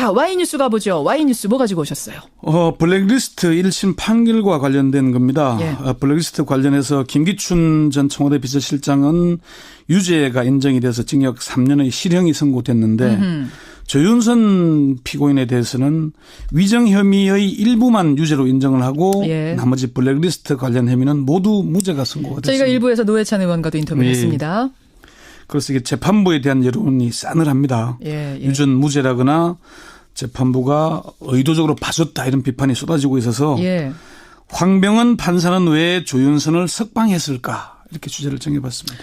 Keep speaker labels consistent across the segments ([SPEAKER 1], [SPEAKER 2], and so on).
[SPEAKER 1] 자, 와이뉴스 가보죠. 와이뉴스 뭐 가지고 오셨어요?
[SPEAKER 2] 어, 블랙리스트 1심 판결과 관련된 겁니다.
[SPEAKER 1] 예.
[SPEAKER 2] 어, 블랙리스트 관련해서 김기춘 전 청와대 비서실장은 유죄가 인정이 돼서 징역 3년의 실형이 선고됐는데 조윤선 피고인에 대해서는 위정 혐의의 일부만 유죄로 인정을 하고
[SPEAKER 1] 예.
[SPEAKER 2] 나머지 블랙리스트 관련 혐의는 모두 무죄가 선고가
[SPEAKER 1] 저희가
[SPEAKER 2] 됐습니다.
[SPEAKER 1] 일부에서 노회찬 의원과도 인터뷰를
[SPEAKER 2] 예.
[SPEAKER 1] 했습니다.
[SPEAKER 2] 그래서 이게 재판부에 대한 여론이 싸늘합니다.
[SPEAKER 1] 예, 예.
[SPEAKER 2] 유전 무죄라거나 재판부가 의도적으로 봐줬다 이런 비판이 쏟아지고 있어서
[SPEAKER 1] 예.
[SPEAKER 2] 황병헌 판사는 왜 조윤선을 석방했을까 이렇게 주제를 정해봤습니다.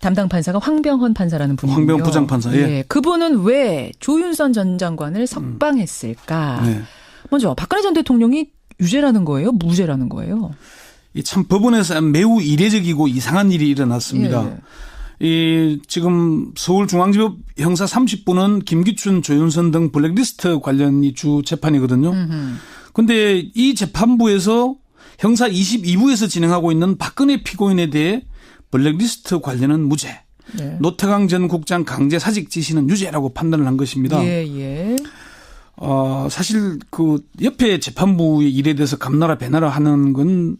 [SPEAKER 1] 담당 판사가 황병헌 판사라는 분이요.
[SPEAKER 2] 황병헌 부장 판사, 예.
[SPEAKER 1] 그분은 왜 조윤선 전 장관을 석방했을까?
[SPEAKER 2] 네.
[SPEAKER 1] 먼저 박근혜 전 대통령이 유죄라는 거예요? 무죄라는 거예요?
[SPEAKER 2] 이참 법원에서 매우 이례적이고 이상한 일이 일어났습니다.
[SPEAKER 1] 예.
[SPEAKER 2] 이 지금 서울중앙지법 형사 30부는 김기춘, 조윤선 등 블랙리스트 관련이 주 재판이거든요. 근데 이 재판부에서 형사 22부에서 진행하고 있는 박근혜 피고인에 대해 블랙리스트 관련은 무죄.
[SPEAKER 1] 예.
[SPEAKER 2] 노태강 전 국장 강제 사직 지시는 유죄라고 판단을 한 것입니다.
[SPEAKER 1] 예, 예.
[SPEAKER 2] 어, 사실 그 옆에 재판부의 일에 대해서 감나라 배나라 하는 건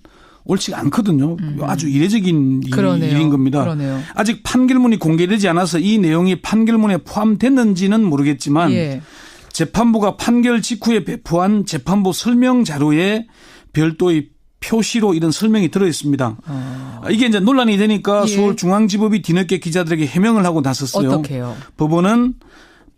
[SPEAKER 2] 옳지가 않거든요. 아주 이례적인 일-
[SPEAKER 1] 음. 그러네요.
[SPEAKER 2] 일인 겁니다.
[SPEAKER 1] 그러네요.
[SPEAKER 2] 아직 판결문이 공개되지 않아서 이 내용이 판결문에 포함됐는지는 모르겠지만
[SPEAKER 1] 예.
[SPEAKER 2] 재판부가 판결 직후에 배포한 재판부 설명 자료에 별도의 표시로 이런 설명이 들어 있습니다. 이게 이제 논란이 되니까
[SPEAKER 1] 아. 예.
[SPEAKER 2] 서울중앙지법이 뒤늦게 기자들에게 해명을 하고 나섰어요.
[SPEAKER 1] 어떻게요?
[SPEAKER 2] 법원은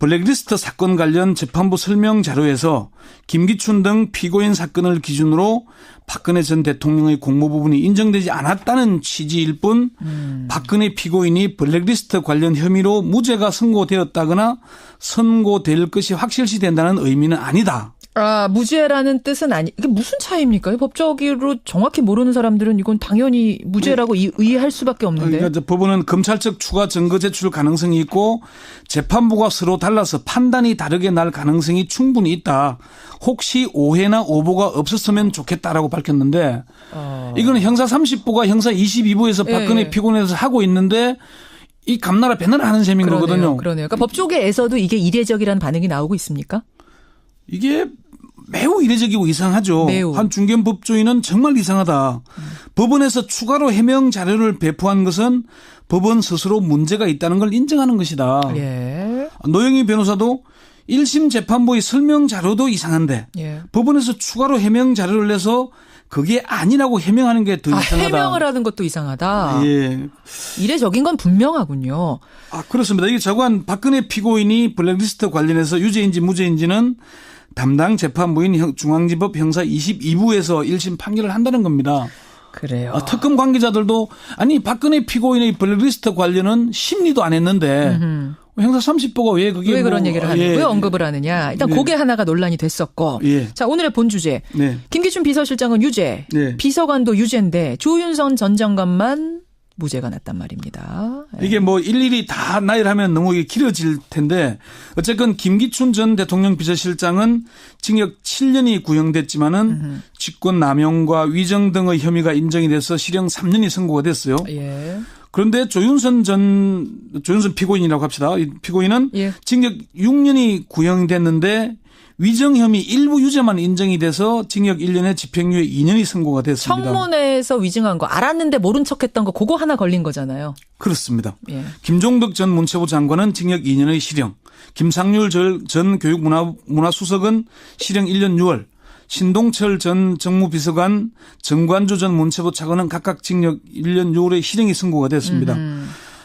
[SPEAKER 2] 블랙리스트 사건 관련 재판부 설명 자료에서 김기춘 등 피고인 사건을 기준으로 박근혜 전 대통령의 공모 부분이 인정되지 않았다는 취지일 뿐 박근혜 피고인이 블랙리스트 관련 혐의로 무죄가 선고되었다거나 선고될 것이 확실시 된다는 의미는 아니다.
[SPEAKER 1] 아, 무죄라는 뜻은 아니, 이게 무슨 차이입니까? 법적으로 정확히 모르는 사람들은 이건 당연히 무죄라고 이- 이해할 수밖에 없는데.
[SPEAKER 2] 그러니까 법원은 검찰 측 추가 증거 제출 가능성이 있고 재판부가 서로 달라서 판단이 다르게 날 가능성이 충분히 있다. 혹시 오해나 오보가 없었으면 좋겠다라고 밝혔는데
[SPEAKER 1] 어.
[SPEAKER 2] 이거는 형사 30부가 형사 22부에서
[SPEAKER 1] 예,
[SPEAKER 2] 박근혜
[SPEAKER 1] 예.
[SPEAKER 2] 피고인에서 하고 있는데 이 감나라 배나라 하는 셈인
[SPEAKER 1] 그러네요.
[SPEAKER 2] 거거든요.
[SPEAKER 1] 그러네요. 그러니까 법조계에서도 이게 이례적이라는 반응이 나오고 있습니까?
[SPEAKER 2] 이게 매우 이례적이고 이상하죠.
[SPEAKER 1] 매우.
[SPEAKER 2] 한 중견 법조인은 정말 이상하다. 법원에서 추가로 해명 자료를 배포한 것은 법원 스스로 문제가 있다는 걸 인정하는 것이다.
[SPEAKER 1] 예.
[SPEAKER 2] 노영희 변호사도 1심 재판부의 설명 자료도 이상한데
[SPEAKER 1] 예.
[SPEAKER 2] 법원에서 추가로 해명 자료를 내서 그게 아니라고 해명하는 게더
[SPEAKER 1] 아,
[SPEAKER 2] 이상하다.
[SPEAKER 1] 해명을 하는 것도 이상하다.
[SPEAKER 2] 예.
[SPEAKER 1] 이례적인 건 분명하군요.
[SPEAKER 2] 아, 그렇습니다. 이게 저관 박근혜 피고인이 블랙리스트 관련해서 유죄인지 무죄인지는 담당 재판부인 형- 중앙지법 형사 22부에서 1심 판결을 한다는 겁니다.
[SPEAKER 1] 그래요.
[SPEAKER 2] 아, 특검 관계자들도 아니 박근혜 피고인의 블랙리스트 관련은 심리도 안 했는데 형사 30부가 왜 그게
[SPEAKER 1] 왜 그런
[SPEAKER 2] 뭐,
[SPEAKER 1] 얘기를 하냐?
[SPEAKER 2] 예.
[SPEAKER 1] 왜 언급을 하느냐? 일단
[SPEAKER 2] 네.
[SPEAKER 1] 그게 하나가 논란이 됐었고.
[SPEAKER 2] 예.
[SPEAKER 1] 자, 오늘의 본 주제.
[SPEAKER 2] 네.
[SPEAKER 1] 김기춘 비서실장은 유죄,
[SPEAKER 2] 네.
[SPEAKER 1] 비서관도 유죄인데 조윤선 전 장관만 무죄가 났단 말입니다. 예.
[SPEAKER 2] 이게 뭐 일일이 다 나열하면 너무 길어질 텐데 어쨌건 김기춘 전 대통령 비서실장은 징역 7년이 구형됐지만은 직권 남용과 위정 등의 혐의가 인정이 돼서 실형 3년이 선고가 됐어요.
[SPEAKER 1] 예.
[SPEAKER 2] 그런데 조윤선 전 조윤선 피고인이라고 합시다. 이 피고인은
[SPEAKER 1] 예.
[SPEAKER 2] 징역 6년이 구형됐는데 위정 혐의 일부 유죄만 인정이 돼서 징역 1년에 집행유예 2년이 선고가 됐습니다.
[SPEAKER 1] 청문회에서 위증한 거 알았는데 모른 척했던 거 그거 하나 걸린 거잖아요.
[SPEAKER 2] 그렇습니다.
[SPEAKER 1] 예.
[SPEAKER 2] 김종덕 전 문체부 장관은 징역 2년의 실형, 김상률 전- 전 교육문화, 문화수석은 실형 1년 6월, 신동철 전 정무비서관, 정관주 전 문체부 차관은 각각 징역 1년 6월의 실형이 선고가 됐습니다.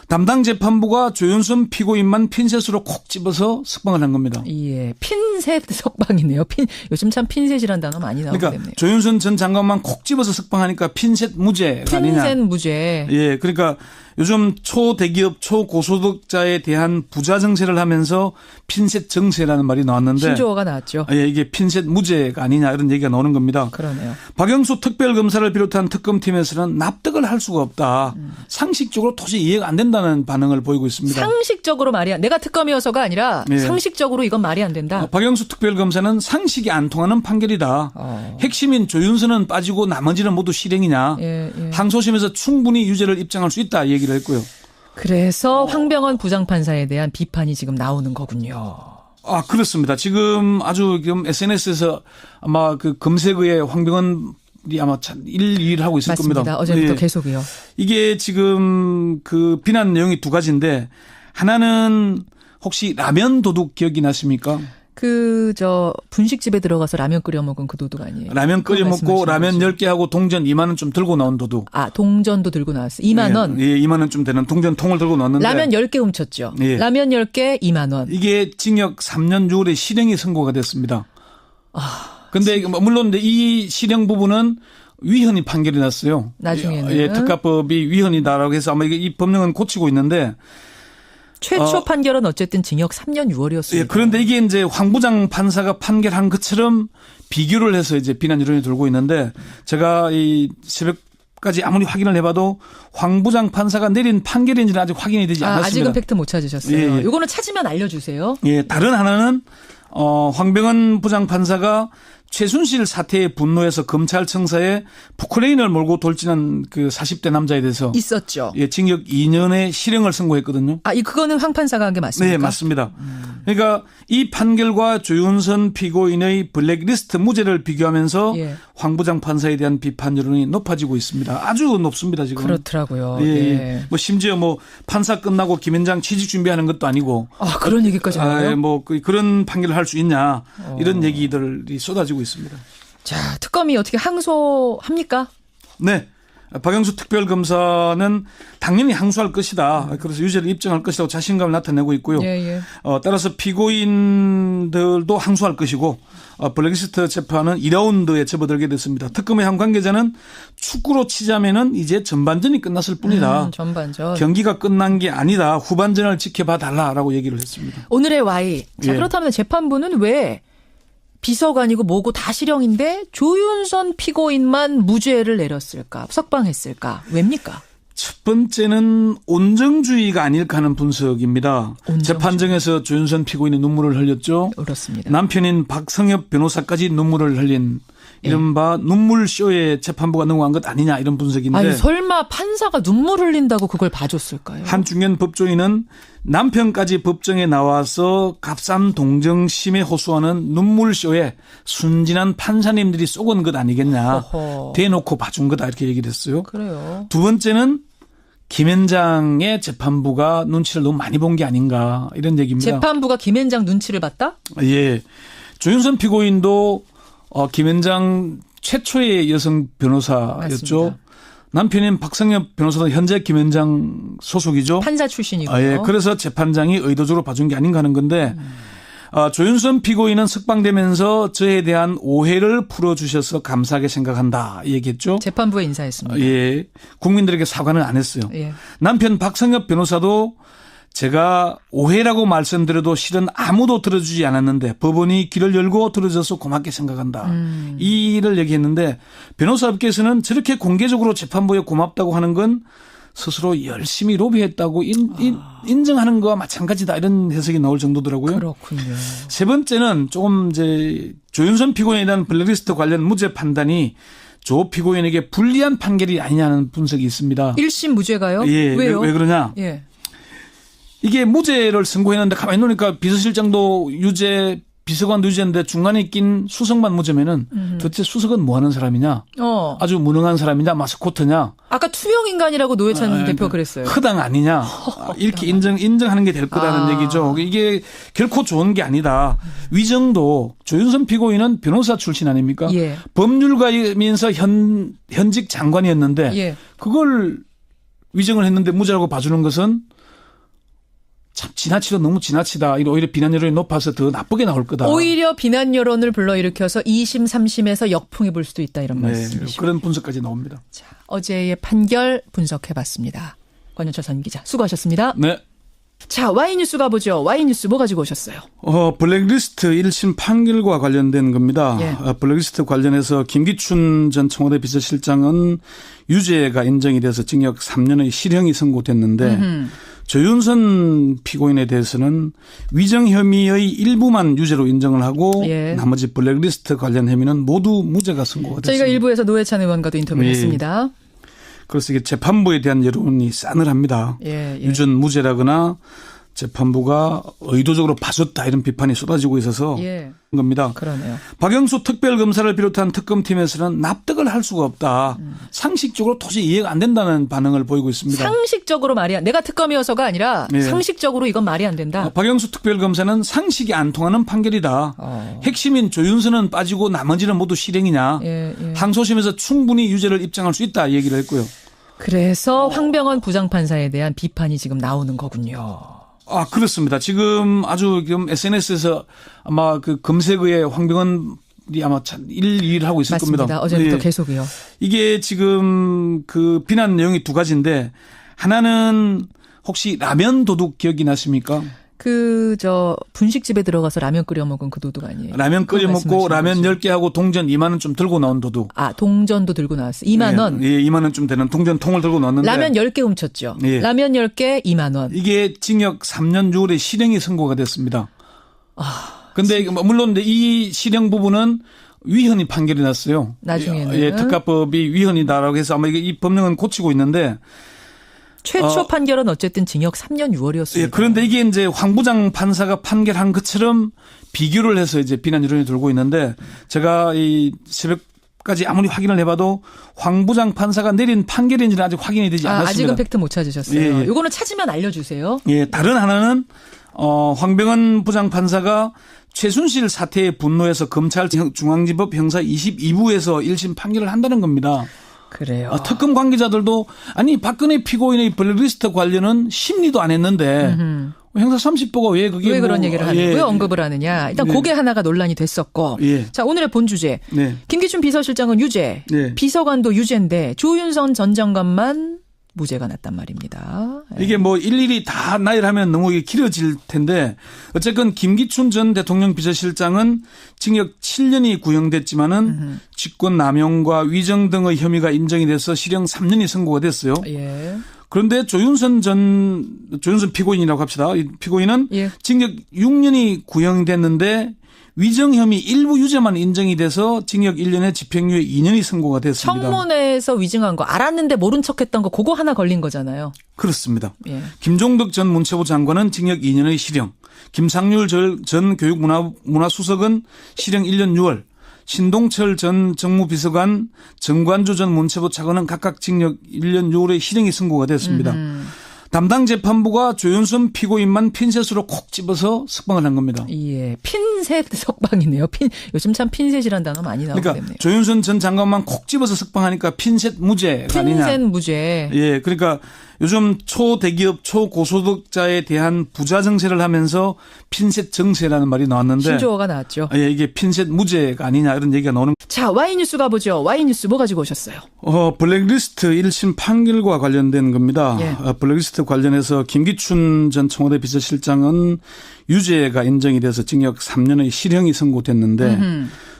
[SPEAKER 2] 담당 재판부가 조윤선 피고인만 핀셋으로 콕 집어서 석방을 한 겁니다.
[SPEAKER 1] 예. 핀셋 석방이네요. 핀 요즘 참 핀셋이란 단어 많이 나오게
[SPEAKER 2] 그러니까. 조윤선 전 장관만 콕 집어서 석방하니까 핀셋 무죄가 아니냐.
[SPEAKER 1] 핀셋 무죄.
[SPEAKER 2] 예, 그러니까 요즘 초대기업 초고소득자에 대한 부자 정세를 하면서 핀셋 정세라는 말이 나왔는데
[SPEAKER 1] 신조어가 나왔죠.
[SPEAKER 2] 예, 이게 핀셋 무죄가 아니냐 이런 얘기가 나오는 겁니다.
[SPEAKER 1] 그러네요.
[SPEAKER 2] 박영수 특별검사를 비롯한 특검팀에서는 납득을 할 수가 없다. 상식적으로 도저히 이해가 안 된다는 반응을 보이고 있습니다.
[SPEAKER 1] 상식적으로 말이 안 내가 특검이어서가 아니라
[SPEAKER 2] 예.
[SPEAKER 1] 상식적으로 이건 말이 안 된다.
[SPEAKER 2] 어, 박영수 특별검사는 상식이 안 통하는 판결이다.
[SPEAKER 1] 어.
[SPEAKER 2] 핵심인 조윤선은 빠지고 나머지는 모두 실행이냐.
[SPEAKER 1] 예, 예.
[SPEAKER 2] 항소심에서 충분히 유죄를 입증할 수 있다 얘기 를 했고요.
[SPEAKER 1] 그래서 황병헌 부장판사에 대한 비판이 지금 나오는 거군요.
[SPEAKER 2] 아, 그렇습니다. 지금 아주 지금 SNS에서 아마 그 검색어에 황병헌이 아마 1, 2를 하고 있을
[SPEAKER 1] 맞습니다.
[SPEAKER 2] 겁니다.
[SPEAKER 1] 어제부터
[SPEAKER 2] 예.
[SPEAKER 1] 계속이요.
[SPEAKER 2] 이게 지금 그 비난 내용이 두 가지인데 하나는 혹시 라면 도둑 기억이 나십니까?
[SPEAKER 1] 그 저 분식집에 들어가서 라면 끓여 먹은 그 도둑 아니에요?
[SPEAKER 2] 라면 끓여 먹고 라면
[SPEAKER 1] 거죠?
[SPEAKER 2] 10개 하고 동전 2만 원 좀 들고 나온 도둑.
[SPEAKER 1] 아 동전도 들고 나왔어요. 2만 원.
[SPEAKER 2] 예, 예, 2만 원 좀 되는 동전 통을 들고 나왔는데
[SPEAKER 1] 라면 10개 훔쳤죠.
[SPEAKER 2] 예.
[SPEAKER 1] 라면 10개 2만 원.
[SPEAKER 2] 이게 징역 3년 6월에 실형이 선고가 됐습니다.
[SPEAKER 1] 아,
[SPEAKER 2] 근데 뭐 물론 이 실형 부분은 위헌이 판결이 났어요.
[SPEAKER 1] 나중에는.
[SPEAKER 2] 예, 특가법이 위헌이다라고 해서 아마 이게 이 법령은 고치고 있는데
[SPEAKER 1] 최초
[SPEAKER 2] 어.
[SPEAKER 1] 판결은 어쨌든 징역 3년 6월이었습니다.
[SPEAKER 2] 예, 그런데 이게 이제 황 부장 판사가 판결한 것처럼 비교를 해서 이제 비난 여론이 돌고 있는데 제가 이 새벽 까지 아무리 확인을 해봐도 황 부장 판사가 내린 판결인지는 아직 확인이 되지
[SPEAKER 1] 아,
[SPEAKER 2] 않았습니다.
[SPEAKER 1] 아직은 팩트 못 찾으셨어요.
[SPEAKER 2] 예, 예.
[SPEAKER 1] 이거는 찾으면 알려주세요.
[SPEAKER 2] 예, 다른 하나는 어 황병헌 부장 판사가 최순실 사태에 분노해서 검찰청사에 포크레인을 몰고 돌진한 그 40대 남자에 대해서
[SPEAKER 1] 있었죠.
[SPEAKER 2] 예, 징역 2년의 실형을 선고했거든요.
[SPEAKER 1] 아, 이 그거는 황 판사가 한 게 맞습니까?
[SPEAKER 2] 네, 맞습니다. 그러니까 이 판결과 조윤선 피고인의 블랙리스트 무죄를 비교하면서
[SPEAKER 1] 예.
[SPEAKER 2] 황 부장 판사에 대한 비판 여론이 높아지고 있습니다. 아주 높습니다, 지금.
[SPEAKER 1] 그렇더라고요.
[SPEAKER 2] 예,
[SPEAKER 1] 예.
[SPEAKER 2] 예. 뭐 심지어 뭐 판사 끝나고 김현장 취직 준비하는 것도 아니고
[SPEAKER 1] 아, 그런 얘기까지 나와요?
[SPEAKER 2] 아, 뭐 그- 그런 판결을 할 수 있냐
[SPEAKER 1] 어.
[SPEAKER 2] 이런 얘기들이 쏟아지고 있습니다.
[SPEAKER 1] 자, 특검이 어떻게 항소합니까?
[SPEAKER 2] 네. 박영수 특별검사는 당연히 항소할 것이다. 그래서 유죄를 입증할 것이라고 자신감을 나타내고 있고요.
[SPEAKER 1] 예, 예.
[SPEAKER 2] 어, 따라서 피고인들도 항소할 것이고 어, 블랙리스트 재판은 2라운드에 접어들게 됐습니다. 특검의 한 관계자는 축구로 치자면은 이제 전반전이 끝났을 뿐이다.
[SPEAKER 1] 음, 전반전.
[SPEAKER 2] 경기가 끝난 게 아니다. 후반전을 지켜봐 달라라고 얘기를 했습니다.
[SPEAKER 1] 오늘의 Y. 자,
[SPEAKER 2] 예.
[SPEAKER 1] 그렇다면 재판부는 왜 비서관이고 뭐고 다 실형인데 조윤선 피고인만 무죄를 내렸을까? 석방했을까? 왜입니까?
[SPEAKER 2] 첫 번째는 온정주의가 아닐까 하는 분석입니다.
[SPEAKER 1] 온정주의.
[SPEAKER 2] 재판정에서 조윤선 피고인이 눈물을 흘렸죠.
[SPEAKER 1] 그렇습니다.
[SPEAKER 2] 남편인 박성엽 변호사까지 눈물을 흘린 이른바 눈물 쇼에 재판부가 넘어간 것 아니냐 이런 분석인데
[SPEAKER 1] 아니, 설마 판사가 눈물 흘린다고 그걸 봐줬을까요?
[SPEAKER 2] 한 중견 법조인은 남편까지 법정에 나와서 값싼 동정심에 호소하는 눈물 쇼에 순진한 판사님들이 쏘은 것 아니겠냐.
[SPEAKER 1] 어허.
[SPEAKER 2] 대놓고 봐준 거다 이렇게 얘기를 했어요.
[SPEAKER 1] 그래요.
[SPEAKER 2] 두 번째는 김현장의 재판부가 눈치를 너무 많이 본 게 아닌가 이런 얘기입니다.
[SPEAKER 1] 재판부가 김현장 눈치를 봤다?
[SPEAKER 2] 예. 조윤선 피고인도 어, 김현장 최초의 여성 변호사였죠.
[SPEAKER 1] 맞습니다.
[SPEAKER 2] 남편인 박성엽 변호사도 현재 김현장 소속이죠.
[SPEAKER 1] 판사 출신이고요.
[SPEAKER 2] 아, 예. 그래서 재판장이 의도적으로 봐준 게 아닌가 하는 건데, 아, 조윤선 피고인은 석방되면서 저에 대한 오해를 풀어주셔서 감사하게 생각한다. 이 얘기했죠.
[SPEAKER 1] 재판부에 인사했습니다.
[SPEAKER 2] 예. 국민들에게 사과는 안 했어요.
[SPEAKER 1] 예.
[SPEAKER 2] 남편 박성엽 변호사도 제가 오해라고 말씀드려도 실은 아무도 들어주지 않았는데 법원이 길을 열고 들어줘서 고맙게 생각한다.
[SPEAKER 1] 음.
[SPEAKER 2] 이 일을 얘기했는데 변호사업계에서는 저렇게 공개적으로 재판부에 고맙다고 하는 건 스스로 열심히 로비했다고 인, 인, 정하는 거와 마찬가지다 이런 해석이 나올 정도더라고요.
[SPEAKER 1] 그렇군요.
[SPEAKER 2] 세 번째는 조금 이제 조윤선 피고인에 대한 블랙리스트 관련 무죄 판단이 조 피고인에게 불리한 판결이 아니냐는 분석이 있습니다.
[SPEAKER 1] 1심 무죄가요?
[SPEAKER 2] 예,
[SPEAKER 1] 왜요?
[SPEAKER 2] 왜, 왜 그러냐?
[SPEAKER 1] 예.
[SPEAKER 2] 이게 무죄를 선고했는데 가만히 놓으니까 비서실장도 유죄, 비서관도 유죄인데 중간에 낀 수석만 무죄면은 도대체 수석은 뭐 하는 사람이냐?
[SPEAKER 1] 어.
[SPEAKER 2] 아주 무능한 사람이냐? 마스코트냐?
[SPEAKER 1] 아까 투명 인간이라고 노회찬
[SPEAKER 2] 아,
[SPEAKER 1] 대표
[SPEAKER 2] 그
[SPEAKER 1] 그랬어요.
[SPEAKER 2] 허당 아니냐? 아, 이렇게 인정, 인정하는 게 될 거다는
[SPEAKER 1] 아.
[SPEAKER 2] 얘기죠. 이게 결코 좋은 게 아니다. 위정도 조윤선 피고인은 변호사 출신 아닙니까?
[SPEAKER 1] 예.
[SPEAKER 2] 법률가이면서 현, 현직 장관이었는데
[SPEAKER 1] 예.
[SPEAKER 2] 그걸 위정을 했는데 무죄라고 봐주는 것은 참 지나치다 너무 지나치다. 오히려 비난 여론이 높아서 더 나쁘게 나올 거다.
[SPEAKER 1] 오히려 비난 여론을 불러일으켜서 2심, 3심에서 역풍이 불 수도 있다 이런
[SPEAKER 2] 네,
[SPEAKER 1] 말씀이시죠.
[SPEAKER 2] 그런 분석까지 나옵니다.
[SPEAKER 1] 자, 어제의 판결 분석해봤습니다. 권현철 전 기자 수고하셨습니다.
[SPEAKER 2] 네.
[SPEAKER 1] 자, 와이뉴스 가보죠. 와이뉴스 뭐 가지고 오셨어요?
[SPEAKER 2] 어, 블랙리스트 1심 판결과 관련된 겁니다.
[SPEAKER 1] 예.
[SPEAKER 2] 어, 블랙리스트 관련해서 김기춘 전 청와대 비서실장은 유죄가 인정이 돼서 징역 3년의 실형이 선고됐는데 조윤선 피고인에 대해서는 위정 혐의의 일부만 유죄로 인정을 하고
[SPEAKER 1] 예.
[SPEAKER 2] 나머지 블랙리스트 관련 혐의는 모두 무죄가 선고가 됐습니다.
[SPEAKER 1] 저희가 일부에서 노회찬 의원과도 인터뷰를
[SPEAKER 2] 예.
[SPEAKER 1] 했습니다.
[SPEAKER 2] 그래서 이게 재판부에 대한 여론이 싸늘합니다.
[SPEAKER 1] 예, 예.
[SPEAKER 2] 유전 무죄라거나 재판부가 의도적으로 봐줬다 이런 비판이 쏟아지고 있어서
[SPEAKER 1] 예.
[SPEAKER 2] 겁니다.
[SPEAKER 1] 그러네요.
[SPEAKER 2] 박영수 특별검사를 비롯한 특검팀에서는 납득을 할 수가 없다. 상식적으로 도저히 이해가 안 된다는 반응을 보이고 있습니다.
[SPEAKER 1] 상식적으로 말이 안, 내가 특검이어서가 아니라
[SPEAKER 2] 예.
[SPEAKER 1] 상식적으로 이건 말이 안 된다.
[SPEAKER 2] 어, 박영수 특별검사는 상식이 안 통하는 판결이다.
[SPEAKER 1] 어.
[SPEAKER 2] 핵심인 조윤선은 빠지고 나머지는 모두 실형이냐.
[SPEAKER 1] 예, 예.
[SPEAKER 2] 항소심에서 충분히 유죄를 입증할 수 있다 얘기를 했고요.
[SPEAKER 1] 그래서 황병원 부장판사에 대한 비판이 지금 나오는 거군요.
[SPEAKER 2] 아 그렇습니다. 지금 아주 지금 SNS에서 아마 그 검색어에 황병헌이 아마 1, 2위를 하고 있을
[SPEAKER 1] 맞습니다.
[SPEAKER 2] 겁니다.
[SPEAKER 1] 어제부터
[SPEAKER 2] 예.
[SPEAKER 1] 계속이요.
[SPEAKER 2] 이게 지금 그 비난 내용이 두 가지인데 하나는 혹시 라면 도둑 기억이 나십니까?
[SPEAKER 1] 그 저 분식집에 들어가서 라면 끓여 먹은 그 도둑 아니에요?
[SPEAKER 2] 라면 끓여 먹고 라면
[SPEAKER 1] 거죠.
[SPEAKER 2] 10개 하고 동전 2만 원좀 들고 나온 도둑.
[SPEAKER 1] 아 동전도 들고 나왔어. 2만 원.
[SPEAKER 2] 예, 예, 2만 원좀 되는 동전 통을 들고 나왔는데
[SPEAKER 1] 라면 10개 훔쳤죠.
[SPEAKER 2] 예.
[SPEAKER 1] 라면 10개 2만 원.
[SPEAKER 2] 이게 징역 3년 6월에 실형이 선고가 됐습니다.
[SPEAKER 1] 아,
[SPEAKER 2] 근데 뭐 물론 이 실형 부분은 위헌이 판결이 났어요.
[SPEAKER 1] 나중에는.
[SPEAKER 2] 예, 특가법이 위헌이다라고 해서 아마 이게 이 법령은 고치고 있는데
[SPEAKER 1] 최초
[SPEAKER 2] 어.
[SPEAKER 1] 판결은 어쨌든 징역 3년 6월이었습니다.
[SPEAKER 2] 예, 그런데 이게 이제 황 부장 판사가 판결한 것처럼 비교를 해서 이제 비난 여론이 돌고 있는데 제가 이 새벽 까지 아무리 확인을 해봐도 황 부장 판사가 내린 판결인지는 아직 확인이 되지
[SPEAKER 1] 아,
[SPEAKER 2] 않았습니다.
[SPEAKER 1] 아직은 팩트 못 찾으셨어요.
[SPEAKER 2] 예, 예.
[SPEAKER 1] 이거는 찾으면 알려주세요.
[SPEAKER 2] 예, 다른 하나는 어 황병헌 부장 판사가 최순실 사태에 분노해서 검찰 중앙지법 형사 22부에서 1심 판결을 한다는 겁니다.
[SPEAKER 1] 그래요.
[SPEAKER 2] 아, 특검 관계자들도 아니 박근혜 피고인의 블랙리스트 관련은 심리도 안 했는데 형사 30부가 왜 그게
[SPEAKER 1] 왜 그런
[SPEAKER 2] 뭐,
[SPEAKER 1] 얘기를 하는,
[SPEAKER 2] 예,
[SPEAKER 1] 왜 언급을 하느냐. 일단
[SPEAKER 2] 네.
[SPEAKER 1] 그게 하나가 논란이 됐었고.
[SPEAKER 2] 예.
[SPEAKER 1] 자, 오늘의 본 주제.
[SPEAKER 2] 네.
[SPEAKER 1] 김기춘 비서실장은 유죄,
[SPEAKER 2] 네.
[SPEAKER 1] 비서관도 유죄인데 조윤선 전 장관만 무죄가 났단 말입니다. 예.
[SPEAKER 2] 이게 뭐 일일이 다 나열하면 너무 이게 길어질 텐데 어쨌건 김기춘 전 대통령 비서실장은 징역 7년이 구형됐지만은 직권 남용과 위정 등의 혐의가 인정이 돼서 실형 3년이 선고가 됐어요.
[SPEAKER 1] 예.
[SPEAKER 2] 그런데 조윤선 전 조윤선 피고인이라고 합시다. 이 피고인은
[SPEAKER 1] 예.
[SPEAKER 2] 징역 6년이 구형됐는데 위정 혐의 일부 유죄만 인정이 돼서 징역 1년에 집행유예 2년이 선고가 됐습니다.
[SPEAKER 1] 청문회에서 위증한 거 알았는데 모른 척했던 거 그거 하나 걸린 거잖아요.
[SPEAKER 2] 그렇습니다.
[SPEAKER 1] 예.
[SPEAKER 2] 김종덕 전 문체부 장관은 징역 2년의 실형, 김상률 전- 전 교육문화수석은 실형 1년 6월, 신동철 전 정무비서관, 정관조 전 문체부 차관은 각각 징역 1년 6월의 실형이 선고가 됐습니다. 담당 재판부가 조윤선 피고인만 핀셋으로 콕 집어서 석방을 한 겁니다.
[SPEAKER 1] 예. 핀셋 석방이네요. 핀 요즘 참 핀셋이란 단어 많이 나오게
[SPEAKER 2] 그러니까
[SPEAKER 1] 됐네요.
[SPEAKER 2] 조윤선 전 장관만 콕 집어서 석방하니까 핀셋 아니냐.
[SPEAKER 1] 핀셋 무죄.
[SPEAKER 2] 예, 그러니까 요즘 초대기업 초고소득자에 대한 부자 정세를 하면서 핀셋 정세라는 말이 나왔는데
[SPEAKER 1] 신조어가 나왔죠.
[SPEAKER 2] 예, 이게 핀셋 무죄가 아니냐 이런 얘기가 나오는
[SPEAKER 1] 자, 와이뉴스 가보죠. 와이뉴스 뭐 가지고 오셨어요?
[SPEAKER 2] 어, 블랙리스트 1심 판결과 관련된 겁니다.
[SPEAKER 1] 예.
[SPEAKER 2] 어, 블랙리스트 관련해서 김기춘 전 청와대 비서실장은 유죄가 인정이 돼서 징역 3년의 실형이 선고됐는데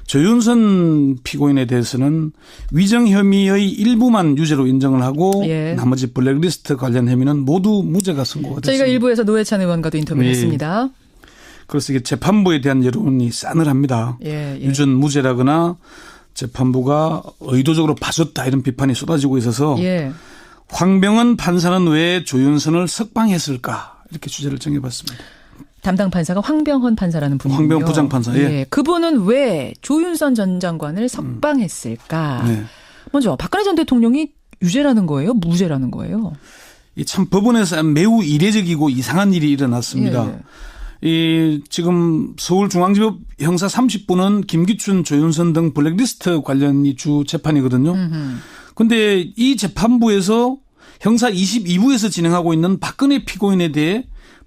[SPEAKER 2] 조윤선 피고인에 대해서는 위정 혐의의 일부만 유죄로 인정을 하고
[SPEAKER 1] 예.
[SPEAKER 2] 나머지 블랙리스트 관련 혐의는 모두 무죄가 선고가 됐습니다.
[SPEAKER 1] 저희가 일부에서 노회찬 의원과도 인터뷰를
[SPEAKER 2] 예.
[SPEAKER 1] 했습니다.
[SPEAKER 2] 그래서 이게 재판부에 대한 여론이 싸늘합니다.
[SPEAKER 1] 예, 예.
[SPEAKER 2] 유전 무죄라거나 재판부가 의도적으로 봐줬다 이런 비판이 쏟아지고 있어서
[SPEAKER 1] 예.
[SPEAKER 2] 황병헌 판사는 왜 조윤선을 석방했을까 이렇게 주제를 정해봤습니다.
[SPEAKER 1] 담당 판사가 황병헌 판사라는 분이요.
[SPEAKER 2] 황병헌 부장 판사, 예.
[SPEAKER 1] 그분은 왜 조윤선 전 장관을 석방했을까?
[SPEAKER 2] 네.
[SPEAKER 1] 먼저 박근혜 전 대통령이 유죄라는 거예요? 무죄라는 거예요?
[SPEAKER 2] 이참 법원에서 매우 이례적이고 이상한 일이 일어났습니다.
[SPEAKER 1] 예.
[SPEAKER 2] 이 지금 서울중앙지법 형사 30부는 김기춘, 조윤선 등 블랙리스트 관련이 주 재판이거든요. 근데 이 재판부에서 형사 22부에서 진행하고 있는 박근혜 피고인에 대해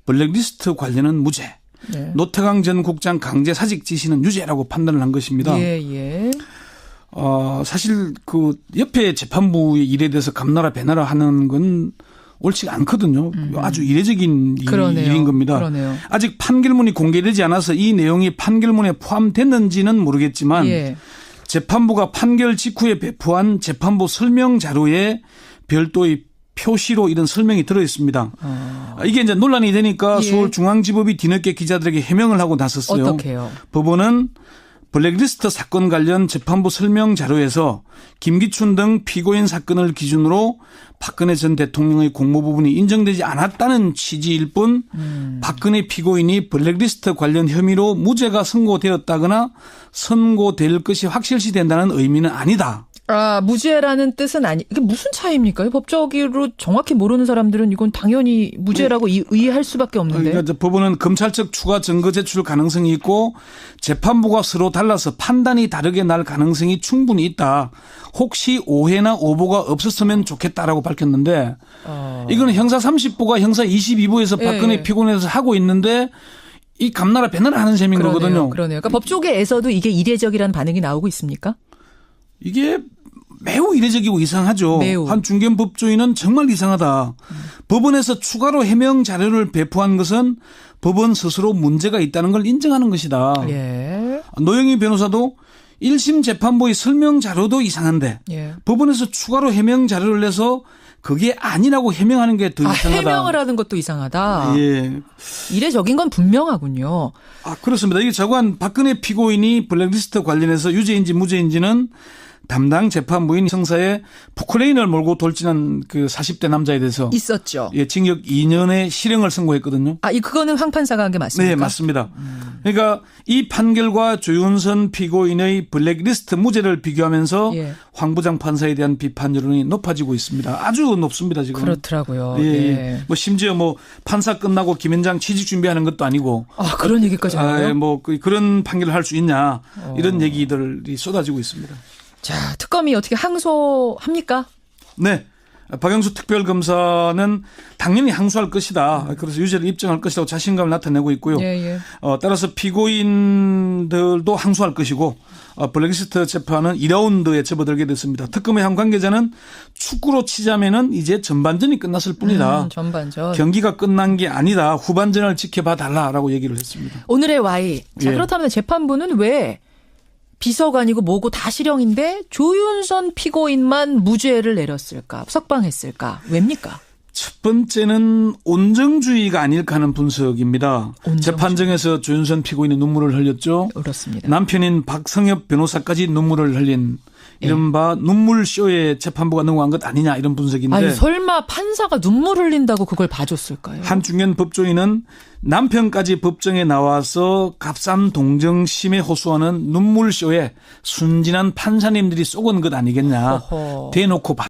[SPEAKER 2] 블랙리스트 관련은 무죄.
[SPEAKER 1] 네.
[SPEAKER 2] 노태강 전 국장 강제 사직 지시는 유죄라고 판단을 한 것입니다.
[SPEAKER 1] 예, 예.
[SPEAKER 2] 어, 사실 그 옆에 재판부의 일에 대해서 감나라 배나라 하는 건 옳지가 않거든요. 아주 이례적인 일-
[SPEAKER 1] 음. 그러네요.
[SPEAKER 2] 일인 겁니다.
[SPEAKER 1] 그러네요.
[SPEAKER 2] 아직 판결문이 공개되지 않아서 이 내용이 판결문에 포함됐는지는 모르겠지만
[SPEAKER 1] 예.
[SPEAKER 2] 재판부가 판결 직후에 배포한 재판부 설명 자료에 별도의 표시로 이런 설명이 들어 있습니다. 아, 이게 이제 논란이 되니까
[SPEAKER 1] 예.
[SPEAKER 2] 서울중앙지법이 뒤늦게 기자들에게 해명을 하고 나섰어요.
[SPEAKER 1] 어떻게요?
[SPEAKER 2] 법원은 블랙리스트 사건 관련 재판부 설명 자료에서 김기춘 등 피고인 사건을 기준으로 박근혜 전 대통령의 공모 부분이 인정되지 않았다는 취지일 뿐 박근혜 피고인이 블랙리스트 관련 혐의로 무죄가 선고되었다거나 선고될 것이 확실시 된다는 의미는 아니다.
[SPEAKER 1] 아, 무죄라는 뜻은 아니, 이게 무슨 차이입니까? 법적으로 정확히 모르는 사람들은 이건 당연히 무죄라고 이- 의의할 수밖에 없는데.
[SPEAKER 2] 그러니까 법원은 검찰 측 추가 증거 제출 가능성이 있고 재판부가 서로 달라서 판단이 다르게 날 가능성이 충분히 있다. 혹시 오해나 오보가 없었으면 좋겠다라고 밝혔는데
[SPEAKER 1] 어.
[SPEAKER 2] 이거는 형사 30부가 형사 22부에서
[SPEAKER 1] 예.
[SPEAKER 2] 박근혜 피고인에서 하고 있는데 이 감나라 배나라 하는 셈인
[SPEAKER 1] 그러네요.
[SPEAKER 2] 거거든요.
[SPEAKER 1] 그러네요. 그러니까 법조계에서도 이게 이례적이라는 반응이 나오고 있습니까?
[SPEAKER 2] 이게 매우 이례적이고 이상하죠.
[SPEAKER 1] 매우.
[SPEAKER 2] 한 중견 법조인은 정말 이상하다. 법원에서 추가로 해명 자료를 배포한 것은 법원 스스로 문제가 있다는 걸 인정하는 것이다.
[SPEAKER 1] 예.
[SPEAKER 2] 노영희 변호사도 1심 재판부의 설명 자료도 이상한데
[SPEAKER 1] 예.
[SPEAKER 2] 법원에서 추가로 해명 자료를 내서 그게 아니라고 해명하는 게더
[SPEAKER 1] 아,
[SPEAKER 2] 이상하다.
[SPEAKER 1] 해명을 하는 것도 이상하다.
[SPEAKER 2] 예.
[SPEAKER 1] 이례적인 건 분명하군요.
[SPEAKER 2] 아, 그렇습니다. 이게 저관 박근혜 피고인이 블랙리스트 관련해서 유죄인지 무죄인지는 담당 재판부인 형사에 포크레인을 몰고 돌진한 그 40대 남자에 대해서
[SPEAKER 1] 있었죠.
[SPEAKER 2] 예, 징역 2년의 실형을 선고했거든요.
[SPEAKER 1] 아, 이 그거는 황 판사가 한 게 맞습니까?
[SPEAKER 2] 네, 맞습니다. 그러니까 이 판결과 조윤선 피고인의 블랙리스트 무죄를 비교하면서
[SPEAKER 1] 예.
[SPEAKER 2] 황 부장 판사에 대한 비판 여론이 높아지고 있습니다. 아주 높습니다, 지금.
[SPEAKER 1] 그렇더라고요.
[SPEAKER 2] 예,
[SPEAKER 1] 예.
[SPEAKER 2] 예. 뭐 심지어 뭐 판사 끝나고 김현장 취직 준비하는 것도 아니고
[SPEAKER 1] 아, 그런 얘기까지
[SPEAKER 2] 아,
[SPEAKER 1] 나와요?
[SPEAKER 2] 뭐 그- 그런 판결을 할 수 있냐
[SPEAKER 1] 어.
[SPEAKER 2] 이런 얘기들이 쏟아지고 있습니다.
[SPEAKER 1] 자, 특검이 어떻게 항소합니까?
[SPEAKER 2] 네. 박영수 특별검사는 당연히 항소할 것이다. 그래서 유죄를 입증할 것이라고 자신감을 나타내고 있고요.
[SPEAKER 1] 예, 예.
[SPEAKER 2] 어, 따라서 피고인들도 항소할 것이고 어, 블랙리스트 재판은 2라운드에 접어들게 됐습니다. 특검의 한 관계자는 축구로 치자면은 이제 전반전이 끝났을 뿐이다.
[SPEAKER 1] 음, 전반전.
[SPEAKER 2] 경기가 끝난 게 아니다. 후반전을 지켜봐 달라라고 얘기를 했습니다.
[SPEAKER 1] 오늘의 Y. 자,
[SPEAKER 2] 예.
[SPEAKER 1] 그렇다면 재판부는 왜 비서관이고 뭐고 다 실형인데 조윤선 피고인만 무죄를 내렸을까? 석방했을까? 왜입니까?
[SPEAKER 2] 첫 번째는 온정주의가 아닐까 하는 분석입니다.
[SPEAKER 1] 온정주의.
[SPEAKER 2] 재판정에서 조윤선 피고인이 눈물을 흘렸죠.
[SPEAKER 1] 그렇습니다.
[SPEAKER 2] 남편인 박성엽 변호사까지 눈물을 흘린 이른바 눈물 쇼에 재판부가 넘어간 것 아니냐 이런 분석인데
[SPEAKER 1] 아니, 설마 판사가 눈물 흘린다고 그걸 봐줬을까요?
[SPEAKER 2] 한 중견 법조인은 남편까지 법정에 나와서 값싼 동정심에 호소하는 눈물 쇼에 순진한 판사님들이 쏘은 것 아니겠냐
[SPEAKER 1] 허허.
[SPEAKER 2] 대놓고